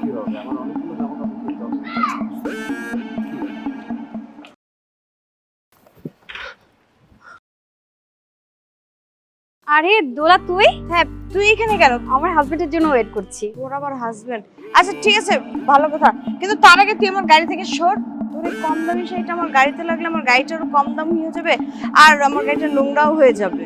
কি হবে আমার অনেকগুলো জামা কাপড় কিনতে হবে। আরে দোলা তুই? হ্যাঁ তুই এখানে কেন? আমার হাজবেন্ডের জন্য ওয়েট করছি। ওর আবার হাজবেন্ড আচ্ছা ঠিক আছে ভালো কথা। কিন্তু তার আগে তুই আমার গাড়ি থেকে সর। তোর এই কম দামি শাড়িটা আমার গাড়িতে লাগলে আমার গাড়িটারও কম দাম হয়ে যাবে আর আমার গাড়িটা নোংরাও হয়ে যাবে।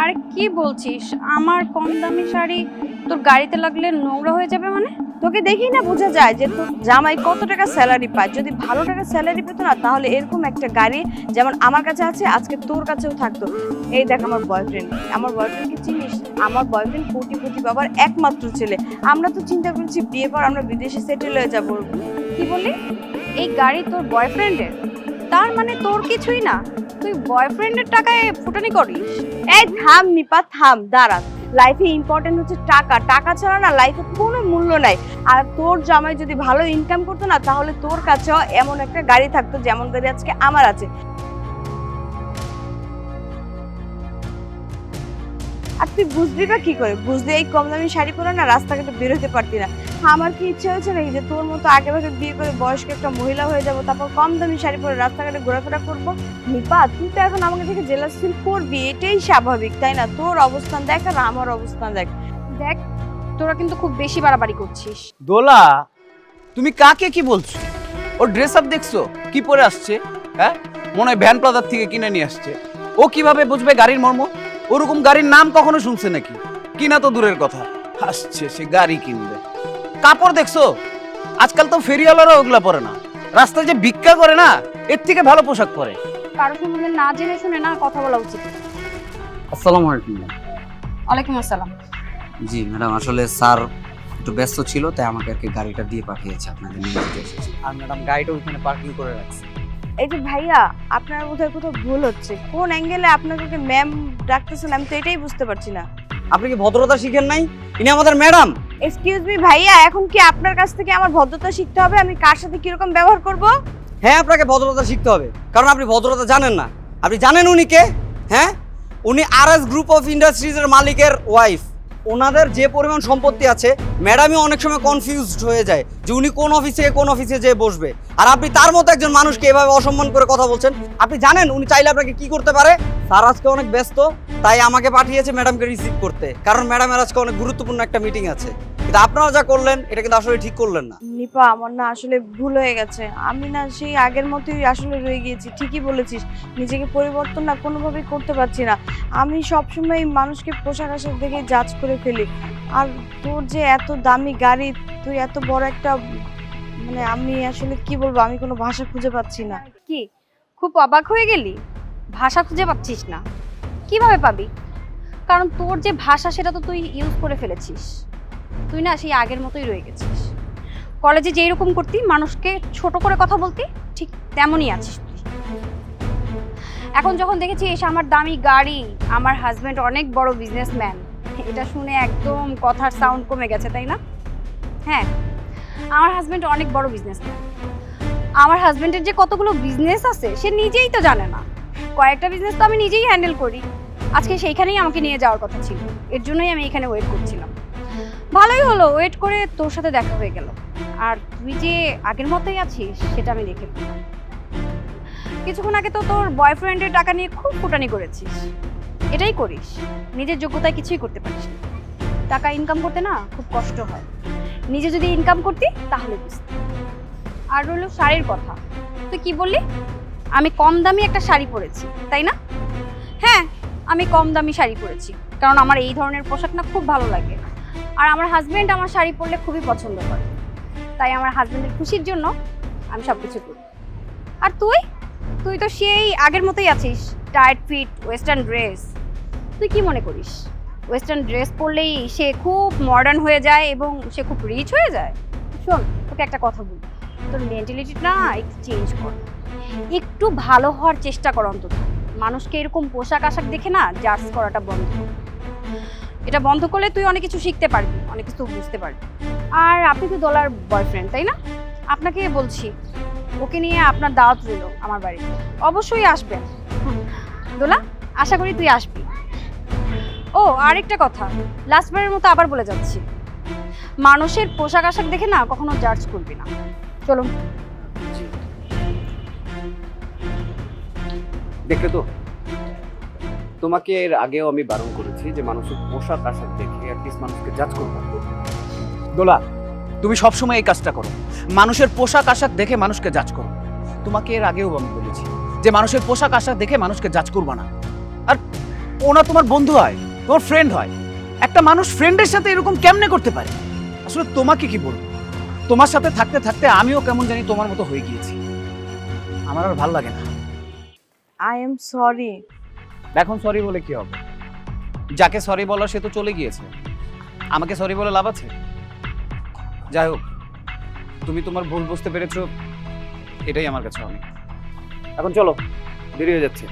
আরে কি বলছিস? আমার কম দামি শাড়ি তোর গাড়িতে লাগলে নোংরা হয়ে যাবে মানে? তোকে দেখি না বোঝা যায় যে তোর জামাই কত টাকা স্যালারি পায়। যদি ভালো টাকা স্যালারি পেতো না তাহলে এরকম একটা গাড়ি যেমন আমার কাছে আছে আজকে তোর কাছেও থাকতো। এই দেখ আমার বয়ফ্রেন্ড আমার বয়ফ্রেন্ডকে চিনিস? আমার বয়ফ্রেন্ড কোটিপতি বাবার একমাত্র ছেলে। আমরা তো চিন্তা করছি বিয়ে পর আমরা বিদেশে সেটেল হয়ে যাব। কি বলি এই গাড়ি তোর বয়ফ্রেন্ডের তার মানে তোর কিছুই না। তুই বয়ফ্রেন্ডের টাকায় ফুটানি করিস? এই থাম নিপা, থাম, দাঁড়া। লাইফে ইম্পর্টেন্ট হচ্ছে টাকা। টাকা ছাড়া না লাইফে কোনো মূল্য নাই। আর তোর জামাই যদি ভালো ইনকাম করতো না, তাহলে তোর কাছেও এমন একটা গাড়ি থাকতো, যেমন গাড়ি আজকে আমার আছে। আর তুই বুঝবি বা কি করে? বুঝলি এই কম দামি শাড়ি পরে না রাস্তাঘাটে বেরোতে পারতি না। আমার কি ইচ্ছে হয়েছে নাকি যে তোর মতো আগে ভাগে বিয়ে করে বয়স্ক একটা মহিলা হয়ে যাব তারপর কম দামি শাড়ি পরে রাস্তাঘাটে ঘোরাফেরা করব? নিপা তুই তো এখন আমাকে থেকে জেলাস ফিল করবি এটাই স্বাভাবিক তাই না? তোর অবস্থান দেখ আর আমার অবস্থান দেখ। দেখ তোরা কিন্তু খুব বেশি বাড়াবাড়ি করছিস। দোলা তুমি কাকে কি বলছো? ওর ড্রেস আপ দেখছ? কি পরে আসছে? হ্যাঁ? মনে হয় ভ্যান প্লাজার থেকে কিনে নিয়ে আসছে। ও কীভাবে বুঝবে গাড়ির মর্ম? ওরকম গাড়ির নাম কখনো শুনছে নাকি? কিনা তো দূরের কথা। আসছে সে গাড়ি কিনবে। কাপড় দেখছ? আজকাল তো ফেরিওয়ালারা ওগুলা পরে না। রাস্তায় যে ভিক্ষা করে না এর থেকে ভালো পোশাক পরে। কারও সম্বন্ধে না জেনে শুনে না কথা বলা উচিত। না। আসসালামু আলাইকুম ওয়ালাইকুম আসসালাম। জি ম্যাডাম আসলে স্যার একটু ব্যস্ত ছিল তাই আমাকে আর কি গাড়িটা দিয়ে পাঠিয়েছে আপনাদের নিয়ে যেতে এসেছি। আর ম্যাডাম গাড়িটা ওইখানে পার্কিং করে রাখছে। এই যে ভাইয়া আপনার বোধহয় কোথাও ভুল হচ্ছে। কোন অ্যাঙ্গেলে আপনাকে ম্যাম ডাকতেছেন আমি তো এটাই বুঝতে পারছি না। আপনি কি ভদ্রতা শিখেন নাই? ইনি আমাদের ম্যাডাম। এক্সকিউজ মি ভাইয়া, এখন কি আপনার কাছ থেকে আমার ভদ্রতা শিখতে হবে? আমি কার সাথে কীরকম ব্যবহার করব? হ্যাঁ আপনাকে ভদ্রতা শিখতে হবে। কারণ আপনি ভদ্রতা জানেন না। আপনি জানেন উনি কে? হ্যাঁ? উনি আর এস গ্রুপ অফ ইন্ডাস্ট্রিজের মালিকের ওয়াইফ ওনাদের যে পরিমাণ সম্পত্তি আছে ম্যাডামই অনেক সময় কনফিউজড হয়ে যায় যে উনি কোন অফিসে কোন অফিসে যেয়ে বসবে। আর আপনি তার মতো একজন মানুষকে এভাবে অসম্মান করে কথা বলছেন। আপনি জানেন, উনি চাইলে আপনাকে কি করতে পারে? স্যার আজকে অনেক ব্যস্ত, তাই আমাকে পাঠিয়েছে ম্যাডামকে রিসিভ করতে। কারণ ম্যাডামের আজকে অনেক গুরুত্বপূর্ণ একটা মিটিং আছে। কিন্তু আপনারা যা করলেন এটা কিন্তু আসলে ঠিক করলেন না। নিপা আমার না আসলে ভুল হয়ে গেছে। আমি না সেই আগের মতোই আসলে রয়ে গিয়েছি ঠিকই বলেছিস। নিজেকে পরিবর্তন না কোনোভাবেই করতে পারছি না। আমি সবসময় মানুষকে পোশাক আশাক দেখে জাজ করে ফেলি। আর তোর যে এত দামি গাড়ি তুই এত বড় একটা মানে আমি আসলে কি বলব আমি কোনো ভাষা খুঁজে পাচ্ছি না। কি? খুব অবাক হয়ে গেলি? ভাষা খুঁজে পাচ্ছিস না। কীভাবে পাবি? কারণ তোর যে ভাষা সেটা তো তুই ইউজ করে ফেলেছিস। তুই না সেই আগের মতোই রয়ে গেছিস। কলেজে যেই রকম করতি, মানুষকে ছোট করে কথা বলতি, ঠিক তেমনই আছিস তুই। এখন যখন দেখেছি এসে আমার দামি গাড়ি, আমার হাজব্যান্ড অনেক বড় বিজনেসম্যান এটা শুনে একদম কথার সাউন্ড কমে গেছে, তাই না? হ্যাঁ আমার হাজব্যান্ড অনেক বড় বিজনেসম্যান আমার হাজব্যান্ডের যে কতগুলো বিজনেস আছে, সে নিজেই তো জানে না। কয়েকটা বিজনেস তো আমি নিজেই হ্যান্ডেল করি। আজকে সেইখানেই আমাকে নিয়ে যাওয়ার কথা ছিল। এর জন্যই আমি এখানে ওয়েট করছিলাম। ভালোই হলো ওয়েট করে তোর সাথে দেখা হয়ে গেল। আর তুই যে আগের মতোই আছিস, সেটা আমি দেখে কিছুক্ষণ আগে তো তোর বয়ফ্রেন্ডের টাকা নিয়ে খুব ফুটানি করেছিস। এটাই করিস, নিজের যোগ্যতায় কিছুই করতে পারিস না। টাকা ইনকাম করতে না খুব কষ্ট হয়। নিজে যদি ইনকাম করতি, তাহলে বুঝতি। আর রইল শাড়ির কথা। তুই কি বললি? আমি কম দামি একটা শাড়ি পরেছি, তাই না? হ্যাঁ আমি কম দামি শাড়ি পরেছি। কারণ আমার এই ধরনের পোশাক না খুব ভালো লাগে। আর আমার হাজব্যান্ড আমার শাড়ি পরলে খুবই পছন্দ করে। তাই আমার হাজব্যান্ডের খুশির জন্য আমি সব কিছু করি। আর তুই? তুই তো সেই আগের মতোই আছিস টাইট ফিট ওয়েস্টার্ন ড্রেস তুই কি মনে করিস? ওয়েস্টার্ন ড্রেস পরলেই সে খুব মডার্ন হয়ে যায় এবং সে খুব রিচ হয়ে যায়? শোন, তোকে একটা কথা বলি। তোর মেন্টালিটিটা একটু চেঞ্জ কর। একটু ভালো হওয়ার চেষ্টা কর অন্তত। মানুষকে এরকম পোশাক আশাক দেখে না জাজ করাটা বন্ধ কর। এটা বন্ধ করলে তুই অনেক কিছু শিখতে পারবি, অনেক কিছু বুঝতে পারবি। আর আপনি তো দোলার বয়ফ্রেন্ড তাই না? আপনাকে বলছি, ওকে নিয়ে আপনার দাওয়াত রইল আমার বাড়িতে অবশ্যই আসবেন। দোলা, আশা করি তুই আসবি। ও, আরেকটা কথা লাস্টবারের মতো আবার বলে যাচ্ছি। মানুষের পোশাক আশাক দেখে না কখনো জাজ করবি না। চলো দেখলে তো? তোমাকে এর আগেও আমি বারণ করেছি যে মানুষের পোশাক আশাক দেখে অ্যাটলিস্ট মানুষকে জাজ করব দোলা, তুমি সবসময় এই কাজটা করো। মানুষের পোশাক আশাক দেখে মানুষকে জাজ করো। তোমাকে এর আগেও আমি বলেছি যে মানুষের পোশাক আশাক দেখে মানুষকে জাজ করবা না। আর ওনা তোমার বন্ধু হয়, তোমার ফ্রেন্ড হয়। একটা মানুষ ফ্রেন্ডের সাথে এরকম কেমনে করতে পারে? আসলে তোমাকে কি বলব? তোমার সাথে থাকতে থাকতে আমিও কেমন জানি তোমার মতো হয়ে গিয়েছি। আমার আর ভালো লাগে না। আই এম সরি এখন সরি বলে কি হবে? যাকে সরি বলার সে তো চলে গিয়েছে। আমাকে সরি বলে লাভ আছে? যাই হোক, তুমি তোমার ভুল বুঝতে পেরেছ, এটাই আমার কাছে অনেক। এখন চলো, দেরি হয়ে যাচ্ছে।